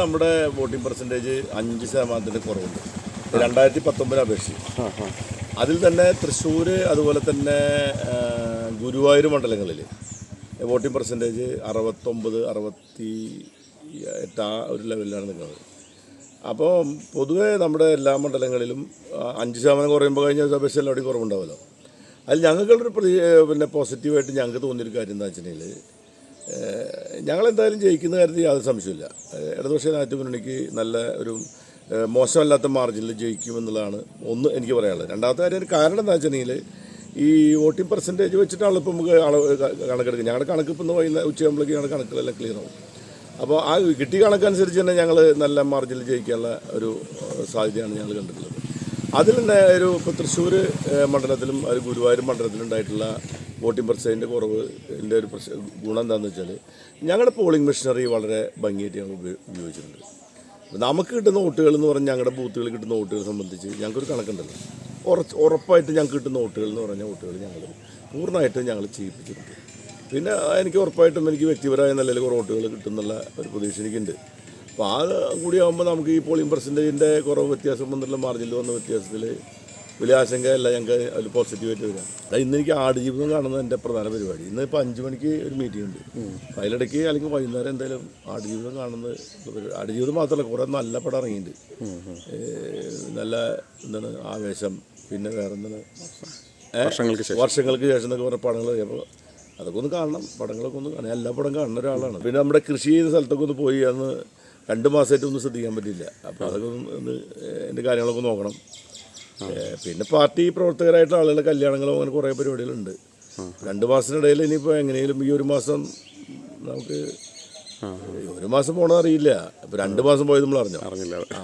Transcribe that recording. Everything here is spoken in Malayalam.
നമ്മുടെ വോട്ടിംഗ് പെർസെന്റേജ് അഞ്ച് ശതമാനത്തിന്റെ കുറവുണ്ട്. രണ്ടായിരത്തി പത്തൊമ്പതിനെ അപേക്ഷിച്ച്. അതിൽ തന്നെ തൃശ്ശൂർ അതുപോലെ തന്നെ ഗുരുവായൂർ മണ്ഡലങ്ങളിൽ വോട്ടിംഗ് പെർസെന്റേജ് അറുപത്തൊമ്പത് അറുപത്തി എട്ട് ആ ഒരു ലെവലിലാണ് നിൽക്കുന്നത്. അപ്പോൾ പൊതുവേ നമ്മുടെ എല്ലാ മണ്ഡലങ്ങളിലും അഞ്ച് ശതമാനം കുറയുമ്പോൾ കഴിഞ്ഞ അപേക്ഷ എല്ലാവരുടെയും കുറവുണ്ടാവുമല്ലോ അതിൽ ഞങ്ങൾക്കുള്ളൊരു പ്രതി പിന്നെ പോസിറ്റീവായിട്ട് ഞങ്ങൾക്ക് തോന്നിയൊരു കാര്യം എന്താ വെച്ചിട്ടുണ്ടെങ്കിൽ ഞങ്ങളെന്തായാലും ജയിക്കുന്ന കാര്യത്തിൽ യാതൊരു സംശയമില്ല ഇടതുപക്ഷ നാറ്റു മുന്നണിക്ക് നല്ല ഒരു മോശമല്ലാത്ത മാർജിനിൽ ജയിക്കുമെന്നുള്ളതാണ് ഒന്ന് എനിക്ക് പറയാനുള്ളത്. രണ്ടാമത്തെ കാര്യം കാരണം എന്താ വെച്ചിട്ടുണ്ടെങ്കിൽ ഈ വോട്ടിംഗ് പെർസെന്റേജ് വെച്ചിട്ടാണല്ലോ ഇപ്പോൾ നമുക്ക് അളവ് കണക്കെടുക്കുക. ഞങ്ങളുടെ കണക്ക് ഇപ്പം വൈകുന്നേരം ഉച്ചയാകുമ്പോഴേക്ക് ഞങ്ങളുടെ കണക്കുകളെല്ലാം ക്ലിയർ ആവും. അപ്പോൾ ആ കിട്ടിയ കണക്കനുസരിച്ച് തന്നെ ഞങ്ങൾ നല്ല മാർജിനിൽ ജയിക്കാനുള്ള ഒരു സാധ്യതയാണ് ഞങ്ങൾ കണ്ടിട്ടുള്ളത്. തന്നെ ഒരു ഇപ്പോൾ തൃശ്ശൂർ മണ്ഡലത്തിലും ഒരു ഗുരുവായൂർ മണ്ഡലത്തിലും ഉണ്ടായിട്ടുള്ള വോട്ടിംഗ് പെർസെന്റ് കുറവ് എന്റെ ഒരു ഗുണം എന്താണെന്ന് വെച്ചാൽ ഞങ്ങളുടെ പോളിംഗ് മെഷീനറി വളരെ ഭംഗിയായിട്ട് ഞങ്ങൾ ഉപയോ- ഉപയോഗിച്ചിട്ടുണ്ട്. നമുക്ക് കിട്ടുന്ന വോട്ടുകൾ എന്ന് പറഞ്ഞാൽ ഞങ്ങളുടെ ബൂത്തുകളിൽ കിട്ടുന്ന വോട്ടുകൾ സംബന്ധിച്ച് ഞങ്ങൾക്കൊരു കണക്കുണ്ടല്ലോ. ഉറച്ച് ഉറപ്പായിട്ട് ഞങ്ങൾക്ക് കിട്ടുന്ന വോട്ടുകൾ എന്ന് പറഞ്ഞ വോട്ടുകൾ ഞങ്ങൾ പൂർണമായിട്ടും ഞങ്ങൾ ചെയ്യിപ്പിച്ചിട്ടുണ്ട്. പിന്നെ എനിക്ക് ഉറപ്പായിട്ടും എനിക്ക് വ്യക്തിപരമായ നല്ല കുറേ വോട്ടുകൾ കിട്ടുന്നുള്ള ഒരു പ്രതീക്ഷ എനിക്കുണ്ട്. അപ്പോൾ ആ കൂടി ആകുമ്പോൾ നമുക്ക് ഈ പോളിംഗ് പെർസെന്റേജിന്റെ കുറവ് വ്യത്യാസം വന്നിട്ടുള്ള മാർജിനിൽ വന്ന വ്യത്യാസത്തിൽ വലിയ ആശങ്കയല്ല ഞങ്ങൾക്ക് അതിൽ പോസിറ്റീവായിട്ട് വരാം അതായത് ഇന്ന് എനിക്ക് ആടുജീവിതം കാണുന്നത് എന്റെ പ്രധാന പരിപാടി. ഇന്ന് ഇപ്പോൾ അഞ്ച് മണിക്ക് ഒരു മീറ്റിംഗ് ഉണ്ട്. അതിലിടയ്ക്ക് അല്ലെങ്കിൽ വൈകുന്നേരം എന്തായാലും ആടുജീവിതം കാണുന്നത് ആടുജീവിതം മാത്രമല്ല കുറേ നല്ല പടം ഇറങ്ങിയിട്ടുണ്ട്. നല്ല എന്താണ് ആവേശം പിന്നെ വേറെ എന്താണ് വർഷങ്ങൾക്ക് ശേഷം. വർഷങ്ങൾക്ക് ശേഷം എന്നൊക്കെ പറഞ്ഞ പടങ്ങൾ അപ്പോൾ അതൊക്കെ ഒന്ന് കാണണം പടങ്ങളൊക്കെ ഒന്ന് കാണണം. എല്ലാ പടം കാണുന്ന ഒരാളാണ്. പിന്നെ നമ്മുടെ കൃഷി ചെയ്യുന്ന സ്ഥലത്തൊക്കെ ഒന്ന് പോയി അന്ന് രണ്ട് മാസമായിട്ട് ഒന്നും ശ്രദ്ധിക്കാൻ പറ്റില്ല അപ്പോൾ അതൊക്കെ ഒന്ന് എന്റെ കാര്യങ്ങളൊക്കെ നോക്കണം. പിന്നെ പാർട്ടി പ്രവർത്തകരായിട്ടുള്ള ആളുകളുടെ കല്യാണങ്ങളും അങ്ങനെ കുറേ പരിപാടികളുണ്ട്. രണ്ട് മാസത്തിനിടയിൽ ഇനിയിപ്പോൾ എങ്ങനെയും ഈ ഒരു മാസം നമുക്ക് ഒരു മാസം പോകണമെന്ന് അറിയില്ല ഇപ്പോൾ രണ്ട് മാസം പോയത് നമ്മൾ അറിഞ്ഞോ? അറിഞ്ഞില്ല. ആ.